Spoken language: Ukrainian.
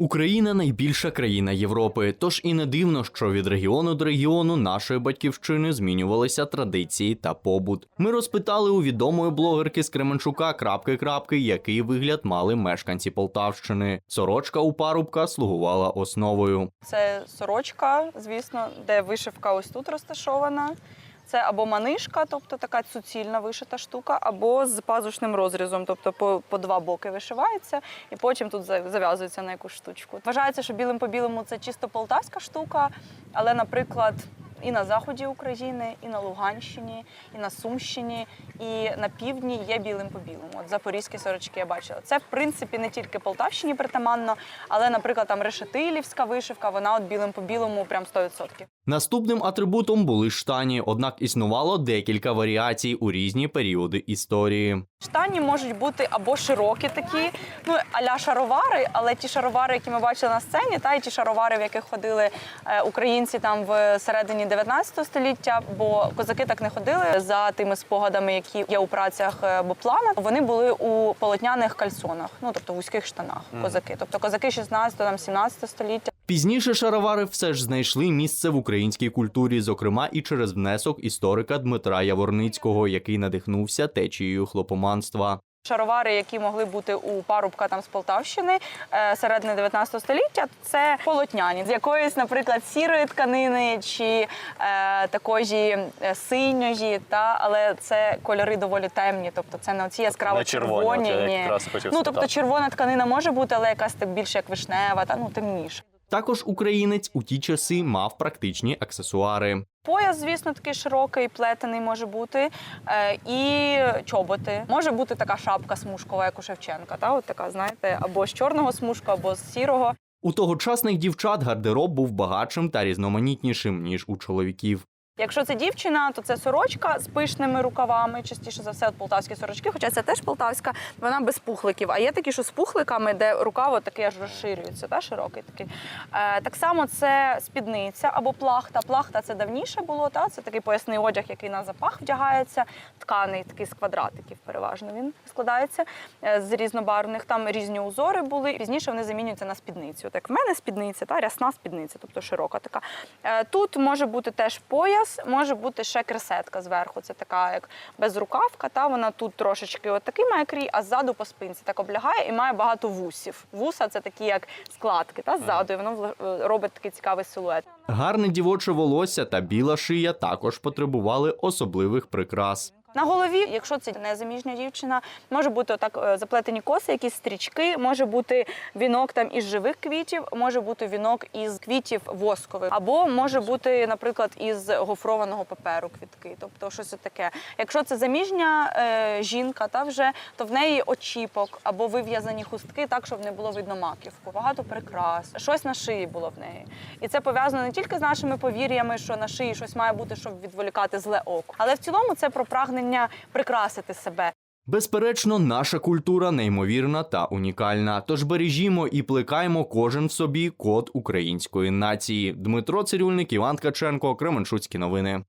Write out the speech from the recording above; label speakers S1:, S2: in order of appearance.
S1: Україна найбільша країна Європи, тож і не дивно, що від регіону до регіону нашої батьківщини змінювалися традиції та побут. Ми розпитали у відомої блогерки з Кременчука крапки крапки, який вигляд мали мешканці Полтавщини. Сорочка у парубка слугувала основою.
S2: Це сорочка, звісно, де вишивка ось тут розташована. Це або манишка, тобто така суцільна вишита штука, або з пазушним розрізом, тобто по, по два боки вишивається, і потім тут за- зав'язується на якусь штучку. Вважається, що білим по білому це чисто полтавська штука, але, наприклад, і на заході України, і на Луганщині, і на Сумщині, і на півдні є білим по білому. От запорізькі сорочки я бачила. Це в принципі не тільки Полтавщині притаманно, але, наприклад, там решетилівська вишивка, вона от білим по білому прям 100%.
S1: Наступним атрибутом були штані, однак існувало декілька варіацій у різні періоди історії.
S2: Штані можуть бути або широкі такі, ну аля шаровари, але ті шаровари, які ми бачили на сцені, та і ті шаровари, в яких ходили е, українці там в середині 19 століття, бо козаки так не ходили за тими спогадами, які є у працях е, Боплана. Вони були у полотняних кальсонах, ну тобто вузьких штанах. Козаки, тобто козаки 16 там 17 століття.
S1: Пізніше шаровари все ж знайшли місце в українській культурі, зокрема і через внесок історика Дмитра Яворницького, який надихнувся течією хлопоманства.
S2: Шаровари, які могли бути у парубка там з Полтавщини е, середини 19 століття, це полотняні з якоїсь, наприклад, сірої тканини чи е, такої е, синьої, та але це кольори доволі темні, тобто це не оці яскраво
S3: червоні,
S2: червоні. ні. ну тобто червона тканина може бути, але якась більше як вишнева, та ну темніша.
S1: Також українець у ті часи мав практичні аксесуари.
S2: Пояс, звісно, такий широкий, плетений може бути, е, і чоботи. Може бути така шапка смужкова, як у Шевченка, та от така, знаєте, або з чорного смужка, або з сірого.
S1: У тогочасних дівчат гардероб був багатшим та різноманітнішим ніж у чоловіків.
S2: Якщо це дівчина, то це сорочка з пишними рукавами, частіше за все, от полтавські сорочки, хоча це теж полтавська, вона без пухликів. А є такі, що з пухликами, де рукав такий аж розширюється, та, широкий такий. Е, так само це спідниця або плахта. Плахта це давніше було, та, це такий поясний одяг, який на запах вдягається, тканий такий з квадратиків, переважно він складається е, з різнобарвних. Там різні узори були. Пізніше вони замінюються на спідницю. Так, в мене спідниця, та рясна спідниця, тобто широка така. Е, Тут може бути теж пояс, може бути ще кресетка зверху. Це така як безрукавка. Та вона тут трошечки отакий має крій, а ззаду по спинці так облягає і має багато вусів. Вуса це такі як складки, та ззаду, і воно е, робить такий цікавий силует.
S1: Гарне дівоче волосся та біла шия також потребували особливих прикрас.
S2: На голові, якщо це незаміжня дівчина, може бути отак е, заплетені коси, якісь стрічки, може бути вінок там із живих квітів, може бути вінок із квітів воскових, або може бути, наприклад, із гофрованого паперу квітки, тобто щось таке. Якщо це заміжня е, жінка, та вже то в неї очіпок або вив'язані хустки, так щоб не було видно маківку. Багато прикрас, щось на шиї було в неї. І це пов'язано не тільки з нашими повір'ями, що на шиї щось має бути, щоб відволікати зле око, але в цілому це про прагнення прикрасити себе.
S1: Безперечно, наша культура неймовірна та унікальна. Тож бережімо і плекаємо кожен в собі код української нації. Дмитро Цирюльник, Іван Ткаченко, Кременчуцькі новини.